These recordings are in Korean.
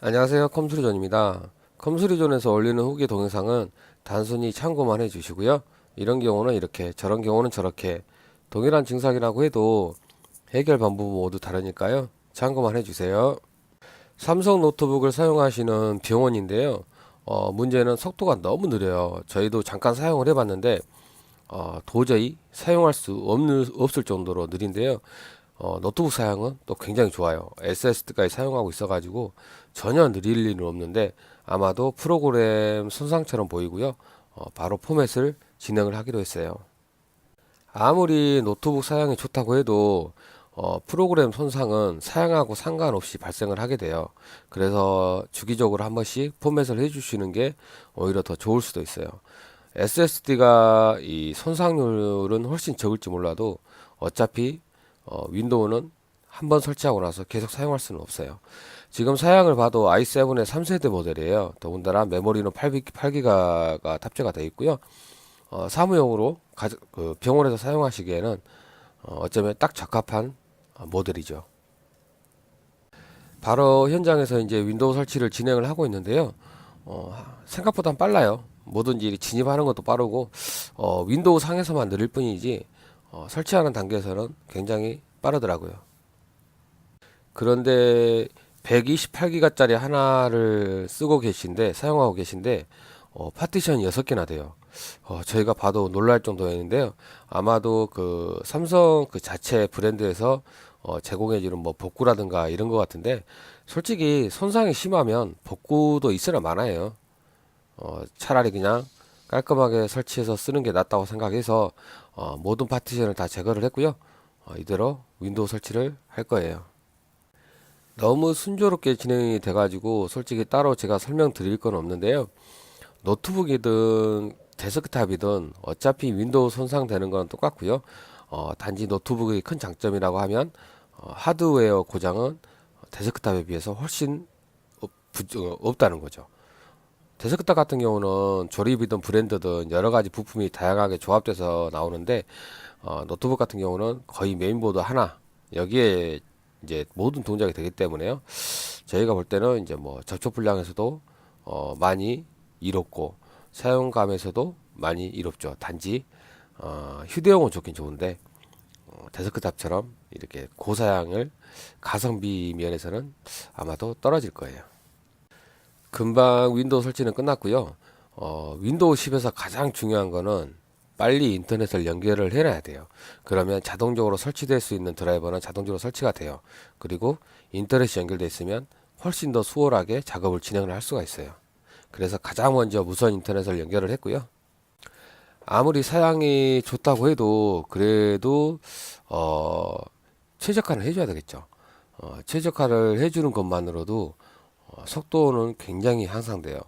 안녕하세요. 컴수리존입니다. 컴수리존에서 올리는 후기 동영상은 단순히 참고만 해주시고요. 이런 경우는 이렇게 저런 경우는 저렇게 동일한 증상이라고 해도 해결 방법은 모두 다르니까요. 참고만 해주세요. 삼성 노트북을 사용하시는 병원인데요. 어, 문제는 속도가 너무 느려요. 저희도 잠깐 사용을 해봤는데 어, 도저히 사용할 수 없는, 없을 정도로 느린데요 어, 노트북 사양은 또 굉장히 좋아요. SSD까지 사용하고 있어가지고 전혀 느릴 일은 없는데 아마도 프로그램 손상처럼 보이고요. 어, 바로 포맷을 진행을 하기로 했어요. 아무리 노트북 사양이 좋다고 해도 어, 프로그램 손상은 사양하고 상관없이 발생을 하게 돼요. 그래서 주기적으로 한 번씩 포맷을 해주시는 게 오히려 더 좋을 수도 있어요. SSD가 이 손상률은 훨씬 적을지 몰라도 어차피 어, 윈도우는 한 번 설치하고 나서 계속 사용할 수는 없어요. 지금 사양을 봐도 i7의 3세대 모델이에요. 더군다나 메모리는 8기가가 탑재가 되어 있고요. 어, 사무용으로 가져, 그 병원에서 사용하시기에는 어, 어쩌면 딱 적합한 어, 모델이죠. 바로 현장에서 이제 윈도우 설치를 진행을 하고 있는데요. 어, 생각보다 빨라요. 뭐든지 진입하는 것도 빠르고 어, 윈도우 상에서만 느릴 뿐이지 어, 설치하는 단계에서는 굉장히 빠르더라고요. 그런데 128기가짜리 하나를 쓰고 계신데 사용하고 계신데 어, 파티션이 6개나 돼요. 어, 저희가 봐도 놀랄 정도였는데요. 아마도 그 삼성 그 자체 브랜드에서 어, 제공해주는 뭐 복구라든가 이런 것 같은데 솔직히 손상이 심하면 복구도 있으나 많아요. 어, 차라리 그냥 깔끔하게 설치해서 쓰는 게 낫다고 생각해서 어, 모든 파티션을 다 제거를 했고요. 어, 이대로 윈도우 설치를 할 거예요. 너무 순조롭게 진행이 돼가지고 솔직히 따로 제가 설명드릴 건 없는데요. 노트북이든 데스크탑이든 어차피 윈도우 손상되는 건 똑같고요. 어, 단지 노트북의 큰 장점이라고 하면 어, 하드웨어 고장은 데스크탑에 비해서 훨씬 없, 부, 어, 없다는 거죠. 데스크탑 같은 경우는 조립이든 브랜드든 여러 가지 부품이 다양하게 조합돼서 나오는데 어, 노트북 같은 경우는 거의 메인보드 하나 여기에 이제 모든 동작이 되기 때문에요. 저희가 볼 때는 이제 뭐 접촉 불량에서도 어, 많이 이롭고 사용감에서도 많이 이롭죠. 단지 어, 휴대용은 좋긴 좋은데 어, 데스크탑처럼 이렇게 고사양을 가성비 면에서는 아마도 떨어질 거예요. 금방 윈도우 설치는 끝났고요. 어, 윈도우 10에서 가장 중요한 거는 빨리 인터넷을 연결을 해놔야 돼요. 그러면 자동적으로 설치될 수 있는 드라이버는 자동적으로 설치가 돼요. 그리고 인터넷이 연결돼 있으면 훨씬 더 수월하게 작업을 진행을 할 수가 있어요. 그래서 가장 먼저 무선 인터넷을 연결을 했고요. 아무리 사양이 좋다고 해도 그래도 어, 최적화를 해줘야 되겠죠. 어, 최적화를 해주는 것만으로도 어, 속도는 굉장히 향상돼요.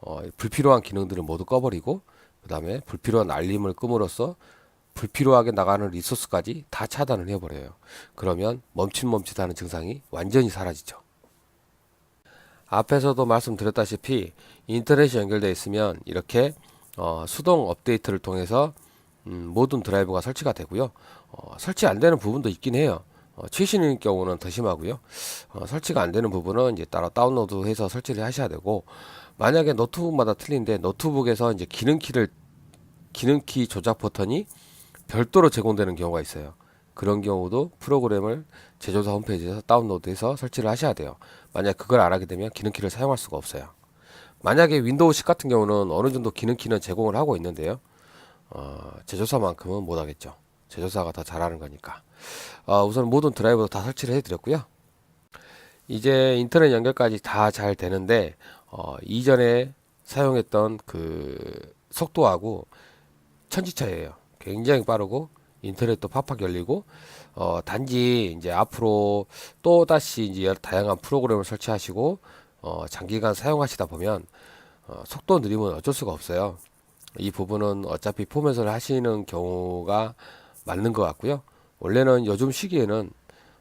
어, 불필요한 기능들을 모두 꺼버리고 그 다음에 불필요한 알림을 끔으로써 불필요하게 나가는 리소스까지 다 차단을 해버려요. 그러면 멈칫멈칫하는 증상이 완전히 사라지죠. 앞에서도 말씀드렸다시피 인터넷이 연결되어 있으면 이렇게 어, 수동 업데이트를 통해서 음, 모든 드라이버가 설치가 되고요. 어, 설치 안 되는 부분도 있긴 해요. 어, 최신인 경우는 더 심하고요. 어, 설치가 안 되는 부분은 이제 따로 다운로드해서 설치를 하셔야 되고 만약에 노트북마다 틀린데 노트북에서 이제 기능키를 기능키 조작 버튼이 별도로 제공되는 경우가 있어요. 그런 경우도 프로그램을 제조사 홈페이지에서 다운로드해서 설치를 하셔야 돼요. 만약 그걸 안 하게 되면 기능키를 사용할 수가 없어요. 만약에 윈도우 10 같은 경우는 어느 정도 기능키는 제공을 하고 있는데요. 어, 제조사만큼은 못 하겠죠. 제조사가 더 잘하는 거니까. 어, 우선 모든 드라이버 다 설치를 해드렸고요. 이제 인터넷 연결까지 다 잘 되는데 어, 이전에 사용했던 그 속도하고 천지 차이예요. 굉장히 빠르고 인터넷도 팍팍 열리고 어, 단지 이제 앞으로 또 다시 이제 다양한 프로그램을 설치하시고 어, 장기간 사용하시다 보면 어, 속도 느림은 어쩔 수가 없어요. 이 부분은 어차피 포맷을 하시는 경우가 맞는 것 같고요. 원래는 요즘 시기에는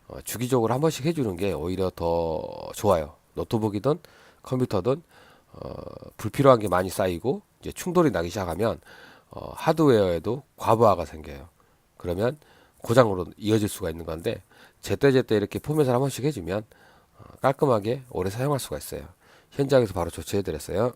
어, 주기적으로 한 번씩 해주는 게 오히려 더 좋아요. 노트북이든 컴퓨터든 어, 불필요한 게 많이 쌓이고 이제 충돌이 나기 시작하면 어, 하드웨어에도 과부하가 생겨요. 그러면 고장으로 이어질 수가 있는 건데 제때제때 이렇게 포맷을 한 번씩 해주면 어, 깔끔하게 오래 사용할 수가 있어요. 현장에서 바로 조치해 드렸어요.